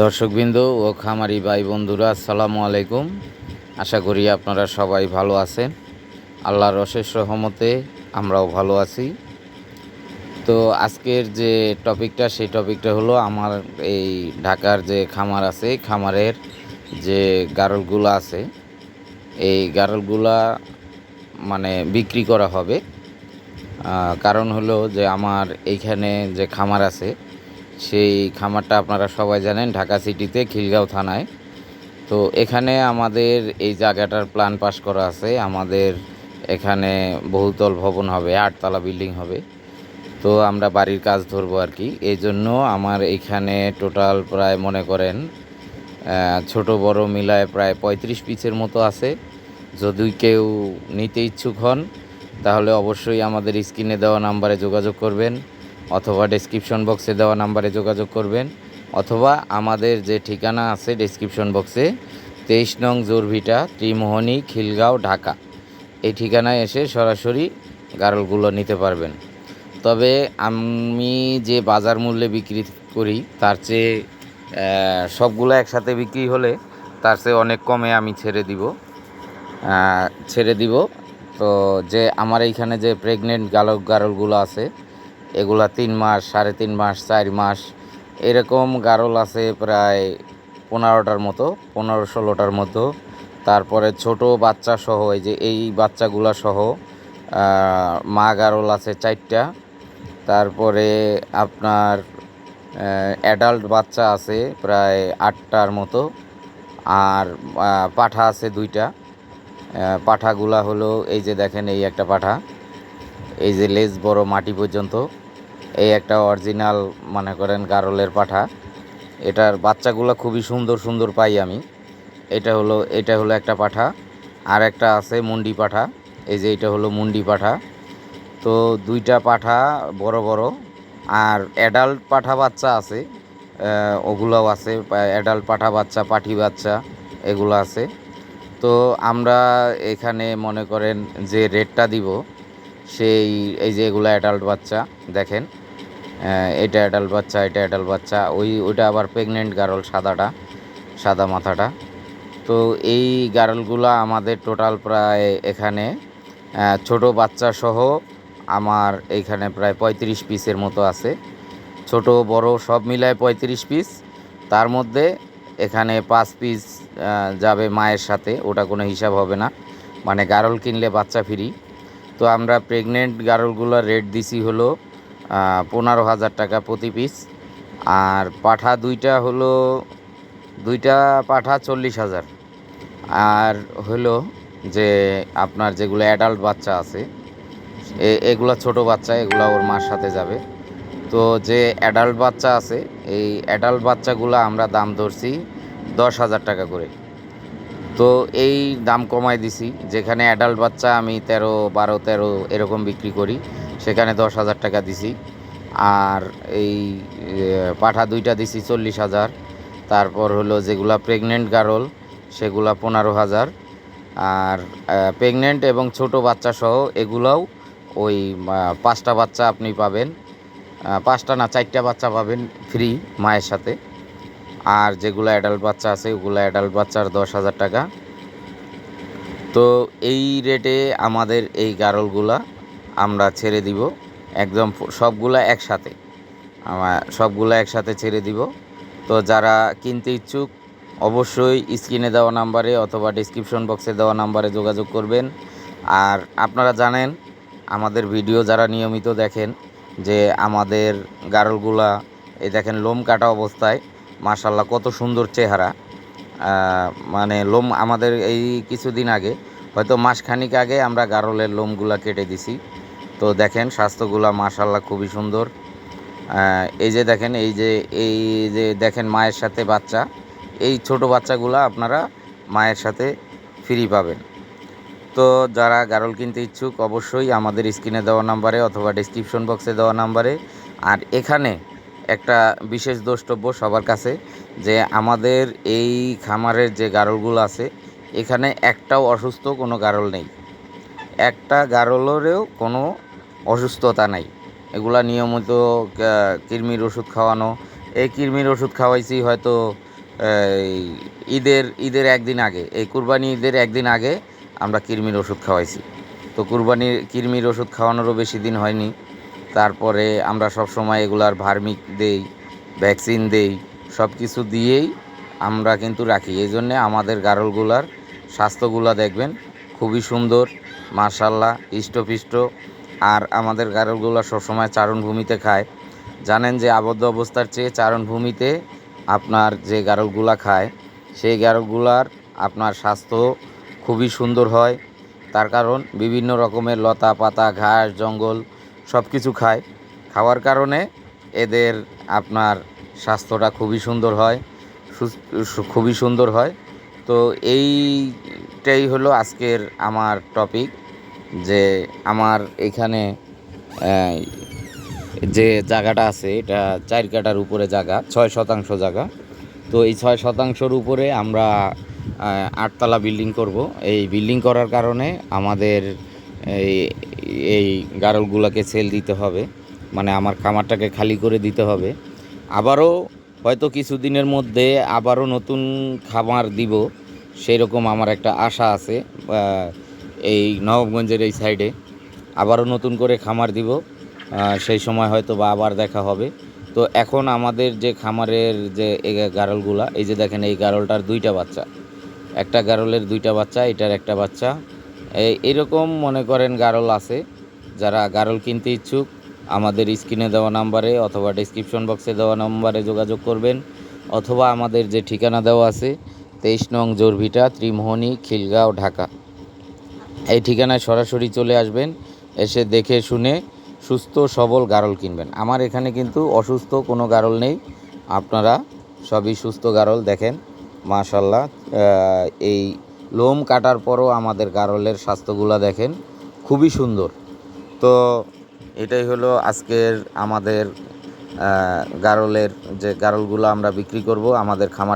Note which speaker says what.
Speaker 1: দর্শকবৃন্দ ও খামারি ভাই বন্ধুরা, আসসালামু আলাইকুম। আশা করি আপনারা সবাই ভালো আছেন। আল্লাহর অশেষ রহমতে আমরাও ভালো আছি। তো আজকের যে টপিকটা, সেই টপিকটা হলো আমার এই ঢাকার যে খামার আছে খামারের যে গারলগুলো আছে, এই গারলগুলা মানে বিক্রি করা হবে। কারণ হলো যে আমার এইখানে যে খামার আছে সেই খামারটা আপনারা সবাই জানেন, ঢাকা সিটিতে খিলগাঁও থানায়। তো এখানে আমাদের এই জায়গাটার প্ল্যান পাস করা আছে। আমাদের এখানে বহুতল ভবন হবে, আটতলা বিল্ডিং হবে। তো আমরা বাড়ির কাজ ধরবো আর কি। এই জন্য আমার এইখানে টোটাল প্রায় মনে করেন ছোট বড় মিলায় প্রায় পঁয়ত্রিশ পিসের মতো আছে। যদি কেউ নিতে ইচ্ছুক হন, তাহলে অবশ্যই আমাদের স্ক্রিনে দেওয়া নাম্বারে যোগাযোগ করবেন। অথবা ডেসক্রিপশন বক্সে দেওয়া নাম্বারে যোগাযোগ করবেন। অথবা আমাদের যে ঠিকানা আছে ডেসক্রিপশন বক্সে তেইশ নং জোরভিটা, ত্রিমোহনী, খিলগাঁও, ঢাকা। এই ঠিকানায় এসে সরাসরি গারলগুলো নিতে পারবেন। তবে আমি যে বাজার মূল্যে বিক্রি করি, তার চেয়ে সবগুলো একসাথে বিক্রি হলে তার চেয়ে অনেক কমে আমি ছেড়ে দিব। ছেড়ে দিব। তো যে আমার এইখানে যে প্রেগনেন্ট গালক গারলগুলো আছে এগুলা তিন মাস, সাড়ে তিন মাস, চার মাস। এরকম গারল আছে প্রায় পনেরোটার মতো, পনেরো ষোলোটার মতো। তারপরে ছোট বাচ্চা সহ, এই যে এই বাচ্চাগুলা সহ মা গারল আছে চারটা। তারপরে আপনার অ্যাডাল্ট বাচ্চা আছে প্রায় আটটার মতো। আর পাঠা আছে দুইটা। পাঠাগুলা হলো, এই যে দেখেন এই একটা পাঠা। এই যে লেজ বড় মাটি পর্যন্ত। এই একটা অরিজিনাল মনে করেন গারলের পাঠা। এটার বাচ্চাগুলো খুবই সুন্দর সুন্দর পাই আমি। এটা হলো এটা হলো একটা পাঠা। আর একটা আছে মুন্ডি পাঠা। এই যে এটা হলো মুন্ডি পাঠা। তো দুইটা পাঠা বড় বড়। আর অ্যাডাল্ট পাঠা বাচ্চা আছে। ওগুলোও আছে। অ্যাডাল্ট পাঠা বাচ্চা, পাঠি বাচ্চা এগুলো আছে। তো আমরা এখানে মনে করেন যে রেটটা দিব, সেই, এই যে এগুলো অ্যাডাল্ট বাচ্চা, দেখেন। এটা অ্যাডাল্ট বাচ্চা, এটা অ্যাডাল্ট বাচ্চা, ওই, ওইটা আবার প্রেগনেন্ট গারল সাদাটা, সাদা মাথাটা। তো এই গারলগুলো আমাদের টোটাল প্রায় এখানে ছোট বাচ্চা সহ আমার এইখানে প্রায় পঁয়ত্রিশ পিসের মতো আছে। ছোট, বড় সব মিলায় পঁয়ত্রিশ পিস। তার মধ্যে এখানে পাঁচ পিস যাবে মায়ের সাথে, ওটা কোনো হিসাব হবে না। মানে গারল কিনলে বাচ্চা ফ্রি তো আমরা প্রেগনেন্ট গারলগুলোর রেট দিছি হলো পনেরো হাজার টাকা প্রতি পিস আর পাঠা দুইটা হলো, দুইটা পাঠা চল্লিশ হাজার। আর হলো যে আপনার যেগুলো অ্যাডাল্ট বাচ্চা আছে এগুলো ছোট বাচ্চা, এগুলো ওর মার সাথে যাবে। তো যে অ্যাডাল্ট বাচ্চা আছে, এই অ্যাডাল্ট বাচ্চাগুলো আমরা দাম ধরছি দশ হাজার টাকা করে। তো এই দাম কমাই দিছি, যেখানে অ্যাডাল্ট বাচ্চা আমি তেরো, বারো, তেরো এরকম বিক্রি করি। সেখানে দশ হাজার টাকা দিছি। আর এই পাঠা দুইটা দিছি চল্লিশ হাজার। তারপর হলো যেগুলা প্রেগনেন্ট গারল সেগুলা পনেরো হাজার। আর প্রেগনেন্ট এবং ছোট বাচ্চা সহ এগুলাও ওই পাঁচটা বাচ্চা আপনি পাবেন। পাঁচটা না, চারটা বাচ্চা পাবেন ফ্রি মায়ের সাথে। আর যেগুলো অ্যাডাল্ট বাচ্চা আছে, ওগুলো অ্যাডাল্ট বাচ্চার দশ হাজার টাকা। তো এই রেটে আমাদের এই গারলগুলা আমরা ছেড়ে দিব। একদম সবগুলা একসাথে। আমার সবগুলা একসাথে ছেড়ে দিব। তো যারা কিনতে ইচ্ছুক, অবশ্যই স্ক্রিনে দেওয়া নাম্বারে অথবা ডিসক্রিপশন বক্সে দেওয়া নাম্বারে যোগাযোগ করবেন। আর আপনারা জানেন, আমাদের ভিডিও যারা নিয়মিত দেখেন, যে আমাদের গারলগুলা, এই দেখেন লোম কাটা অবস্থায় মাশাল্লাহ কত সুন্দর চেহারা। মানে লোম আমাদের এই কিছুদিন আগে, হয়তো মাসখানিক আগে আমরা গারলের লোমগুলা কেটে দিছি। তো দেখেন স্বাস্থ্যগুলা মাশাল্লাহ খুবই সুন্দর। এই যে দেখেন, এই যে এই যে দেখেন মায়ের সাথে বাচ্চা, এই ছোট বাচ্চাগুলা আপনারা মায়ের সাথে ফ্রি পাবেন। তো যারা গারল কিনতে ইচ্ছুক, অবশ্যই আমাদের স্ক্রিনে দেওয়া নাম্বারে অথবা ডিসক্রিপশন বক্সে দেওয়া নাম্বারে, আর এখানে একটা বিশেষ দ্রষ্টব্য সবার কাছে, যে আমাদের এই খামারের যে গারলগুলো আছে, এখানে একটাও অসুস্থ কোনো গারল নেই। একটা গারলেরও কোনো অসুস্থতা নাই। এগুলা নিয়মিত কৃমির ওষুধ খাওয়ানো। এই কৃমির ওষুধ খাওয়াইছি হয়তো ঈদের ঈদের একদিন আগে। এই কুরবানি ঈদের একদিন আগে আমরা কৃমির ওষুধ খাওয়াইছি। তো কুরবানির কৃমির ওষুধ খাওয়ানোরও বেশি দিন হয়নি। তারপরে আমরা সব সময় এগুলার ভার্মিক দেই, ভ্যাকসিন দেই সব কিছু দিয়েই আমরা কিন্তু রাখি। এই জন্যে আমাদের গারলগুলার স্বাস্থ্যগুলা দেখবেন খুবই সুন্দর। মার্শাল্লাহ ইষ্টপিষ্ট আর আমাদের গারলগুলা সবসময় চারণভূমিতে খায়। জানেন যে আবদ্ধ অবস্থার চেয়ে চারণভূমিতে আপনার যে গারলগুলা খায়, সেই গারলগুলার আপনার স্বাস্থ্য খুবই সুন্দর হয়। তার কারণ বিভিন্ন রকমের লতা, পাতা, ঘাস, জঙ্গল সব কিছু খায়। খাওয়ার কারণে এদের আপনার স্বাস্থ্যটা খুবই সুন্দর হয় খুবই সুন্দর হয়। তো এইটাই হলো আজকের আমার টপিক যে আমার এখানে যে জায়গাটা আছে, এটা চার কাটার উপরে জায়গা, ছয় শতাংশ জায়গা। তো এই ছয় শতাংশের উপরে আমরা আটতলা বিল্ডিং করব। এই বিল্ডিং করার কারণে আমাদের এই এই গারলগুলোকে সেল দিতে হবে। মানে আমার খামারটাকে খালি করে দিতে হবে। আবারও হয়তো কিছুদিনের মধ্যে আবারও নতুন খামার দিব। সেই রকম আমার একটা আশা আছে। এই নবাবগঞ্জের এই সাইডে আবারও নতুন করে খামার দিব। সেই সময় হয়তো বা আবার দেখা হবে। তো এখন আমাদের যে খামারের যে গারলগুলা, এই যে দেখেন এই গারলটার দুইটা বাচ্চা। একটা গারলের দুইটা বাচ্চা, এটার একটা বাচ্চা। এরকম মনে করেন গারল আছে, যারা গারল কিনতে ইচ্ছুক, আমাদের স্ক্রিনে দেওয়া নাম্বারে অথবা ডিসক্রিপশন বক্সে দেওয়া নাম্বারে যোগাযোগ করবেন, অথবা আমাদের যে ঠিকানা দেওয়া আছে, তেইশ নং জোরভিটা, ত্রিমোহনী, খিলগাঁও, ঢাকা। এই ঠিকানায় সরাসরি চলে আসবেন, এসে দেখে শুনে সুস্থ, সবল গারল কিনবেন। আমার এখানে কিন্তু অসুস্থ কোনো গারল নেই, আপনারা সবই সুস্থ গারল দেখেন মাশাল্লাহ এই লোম কাটার পরও আমাদের গারলের স্বাস্থ্যগুলো দেখেন, খুবই সুন্দর। তো এটাই হলো আজকের আমাদের গারলের যে গারলগুলো আমরা বিক্রি করব, আমাদের খামার